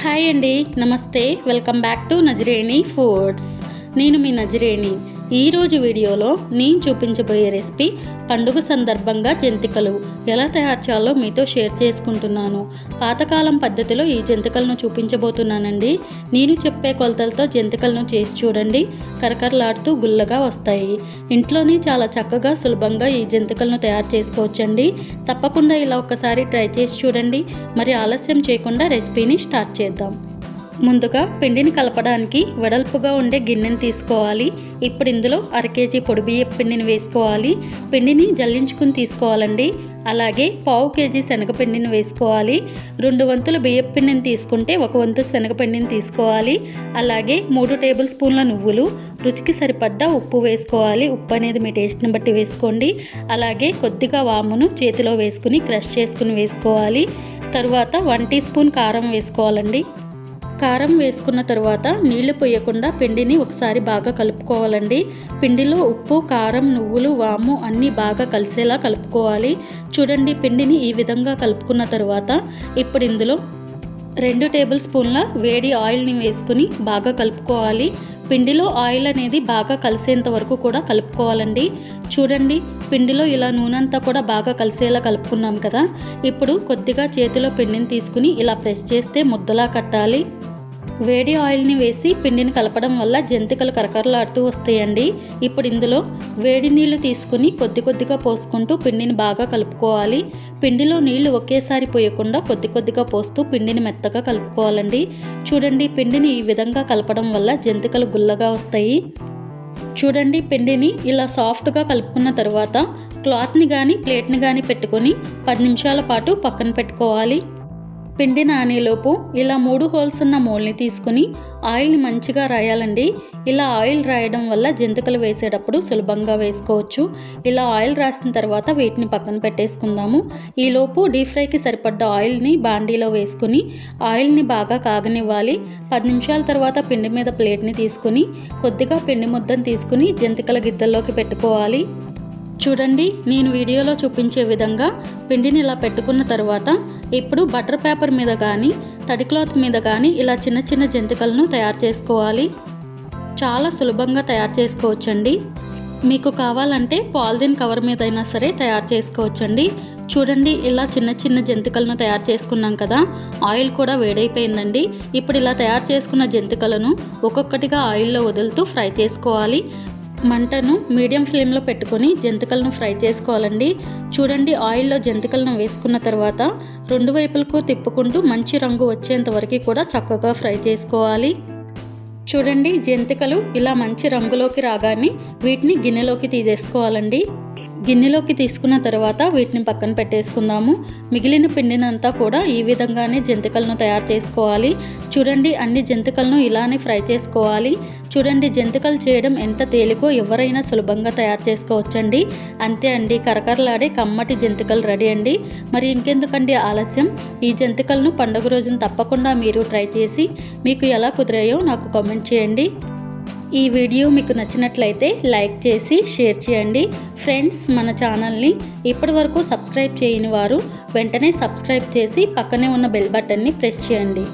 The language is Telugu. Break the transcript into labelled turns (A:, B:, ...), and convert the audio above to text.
A: హాయ్ అండి నమస్తే. Welcome back to Nazareni foods. నేను మీ నజరేణి. ఈరోజు వీడియోలో నేను చూపించబోయే రెసిపీ పండుగ సందర్భంగా జంతికలు. ఎలా తయారు చేయాలో మీతో షేర్ చేసుకుంటున్నాను. పాతకాలం పద్ధతిలో ఈ జంతికలను చూపించబోతున్నానండి. నేను చెప్పే కొలతలతో జంతికలను చేసి చూడండి. కరకరలాడుతూ గుల్లగా వస్తాయి. ఇంట్లోనే చాలా చక్కగా సులభంగా ఈ జంతికలను తయారు చేసుకోవచ్చండి. తప్పకుండా ఇలా ఒక్కసారి ట్రై చేసి చూడండి. మరి ఆలస్యం చేయకుండా రెసిపీని స్టార్ట్ చేద్దాం. ముందుగా పిండిని కలపడానికి వెడల్పుగా ఉండే గిన్నెని తీసుకోవాలి. ఇప్పుడు ఇందులో అర కేజీ పొడి బియ్యం పిండిని వేసుకోవాలి. పిండిని జల్లించుకుని తీసుకోవాలండి. అలాగే పావు కేజీ శనగపిండిని వేసుకోవాలి. రెండు వంతులు బియ్యం పిండిని తీసుకుంటే ఒక వంతు శనగపిండిని తీసుకోవాలి. అలాగే మూడు టేబుల్ స్పూన్ల నువ్వులు రుచికి సరిపడ్డ ఉప్పు వేసుకోవాలి. ఉప్పు అనేది మీ టేస్ట్ని బట్టి వేసుకోండి. అలాగే కొద్దిగా వామును చేతిలో వేసుకుని క్రష్ చేసుకుని వేసుకోవాలి. తరువాత వన్ టీ స్పూన్ కారం వేసుకోవాలండి. కారం వేసుకున్న తర్వాత నీళ్ళు పోయకుండా పిండిని ఒకసారి బాగా కలుపుకోవాలండి. పిండిలో ఉప్పు కారం నువ్వులు వాము అన్నీ బాగా కలిసేలా కలుపుకోవాలి. చూడండి పిండిని ఈ విధంగా కలుపుకున్న తర్వాత ఇప్పుడు ఇందులో రెండు టేబుల్ స్పూన్ల వేడి ఆయిల్ని వేసుకుని బాగా కలుపుకోవాలి. పిండిలో ఆయిల్ అనేది బాగా కలిసేంత వరకు కూడా కలుపుకోవాలండి. చూడండి పిండిలో ఇలా నూనె అంతా కూడా బాగా కలిసేలా కలుపుకున్నాం కదా. ఇప్పుడు కొద్దిగా చేతిలో పిండిని తీసుకుని ఇలా ప్రెస్ చేస్తే ముద్దలా కట్టాలి. వేడి ఆయిల్ని వేసి పిండిని కలపడం వల్ల జంతికలు కరకరలాడుతూ వస్తాయండి. ఇప్పుడు ఇందులో వేడి నీళ్ళు తీసుకుని కొద్ది కొద్దిగా పోసుకుంటూ పిండిని బాగా కలుపుకోవాలి. పిండిలో నీళ్ళు ఒకేసారి పోయకుండా కొద్ది కొద్దిగా పోస్తూ పిండిని మెత్తగా కలుపుకోవాలండి. చూడండి పిండిని ఈ విధంగా కలపడం వల్ల జంతికలు గుల్లగా వస్తాయి. చూడండి పిండిని ఇలా సాఫ్ట్గా కలుపుకున్న తర్వాత క్లాత్ని కానీ ప్లేట్ని కానీ పెట్టుకొని పది నిమిషాల పాటు పక్కన పెట్టుకోవాలి. పిండి నానేలోపు ఇలా మూడు హోల్స్ ఉన్న మోల్ని తీసుకుని ఆయిల్ని మంచిగా రాయాలండి. ఇలా ఆయిల్ రాయడం వల్ల జంతికలు వేసేటప్పుడు సులభంగా వేసుకోవచ్చు. ఇలా ఆయిల్ రాసిన తర్వాత వీటిని పక్కన పెట్టేసుకుందాము. ఈలోపు డీప్ ఫ్రైకి సరిపడ్డ ఆయిల్ని బాండీలో వేసుకుని ఆయిల్ని బాగా కాగనివ్వాలి. పది నిమిషాల తర్వాత పిండి మీద ప్లేట్ని తీసుకుని కొద్దిగా పిండి ముద్దను తీసుకుని జంతికల గిద్దల్లోకి పెట్టుకోవాలి. చూడండి నేను వీడియోలో చూపించే విధంగా పిండిని ఇలా పెట్టుకున్న తర్వాత ఇప్పుడు బటర్ పేపర్ మీద కానీ తడి క్లాత్ మీద కానీ ఇలా చిన్న చిన్న జంతికలను తయారు చేసుకోవాలి. చాలా సులభంగా తయారు చేసుకోవచ్చండి. మీకు కావాలంటే పాలిథిన్ కవర్ మీద అయినా సరే తయారు చేసుకోవచ్చండి. చూడండి ఇలా చిన్న చిన్న జంతికలను తయారు చేసుకున్నాం కదా ఆయిల్ కూడా వేడైపోయిందండి. ఇప్పుడు ఇలా తయారు చేసుకున్న జంతికలను ఒక్కొక్కటిగా ఆయిల్లో వదులుతూ ఫ్రై చేసుకోవాలి. మంటను మీడియం ఫ్లేమ్లో పెట్టుకొని జంతికలను ఫ్రై చేసుకోవాలండి. చూడండి ఆయిల్లో జంతికలను వేసుకున్న తర్వాత రెండు వైపులకు తిప్పుకుంటూ మంచి రంగు వచ్చేంత వరకు కూడా చక్కగా ఫ్రై చేసుకోవాలి. చూడండి జంతికలు ఇలా మంచి రంగులోకి రాగానే వీటిని గిన్నెలోకి తీసేసుకోవాలండి. గిన్నెలోకి తీసుకున్న తర్వాత వీటిని పక్కన పెట్టేసుకుందాము. మిగిలిన పిండినంతా కూడా ఈ విధంగానే జంతికలను తయారు చేసుకోవాలి. చూడండి అన్ని జంతికలను ఇలానే ఫ్రై చేసుకోవాలి. చూడండి జంతికలు చేయడం ఎంత తేలికో ఎవరైనా సులభంగా తయారు చేసుకోవచ్చండి. అంతే అండి కరకరలాడే కమ్మటి జంతికలు రెడీ అండి. మరి ఇంకెందుకండి ఆలస్యం? ఈ జంతికలను పండుగ రోజున తప్పకుండా మీరు ట్రై చేసి మీకు ఎలా కుదిరాయో నాకు కామెంట్ చేయండి. ఈ వీడియో మీకు నచ్చినట్లయితే లైక్ చేసి షేర్ చేయండి. ఫ్రెండ్స్ మన ఛానల్ని ఇప్పటి వరకు సబ్స్క్రైబ్ చేయని వారు వెంటనే సబ్స్క్రైబ్ చేసి పక్కనే ఉన్న బెల్ బటన్ని ప్రెస్ చేయండి.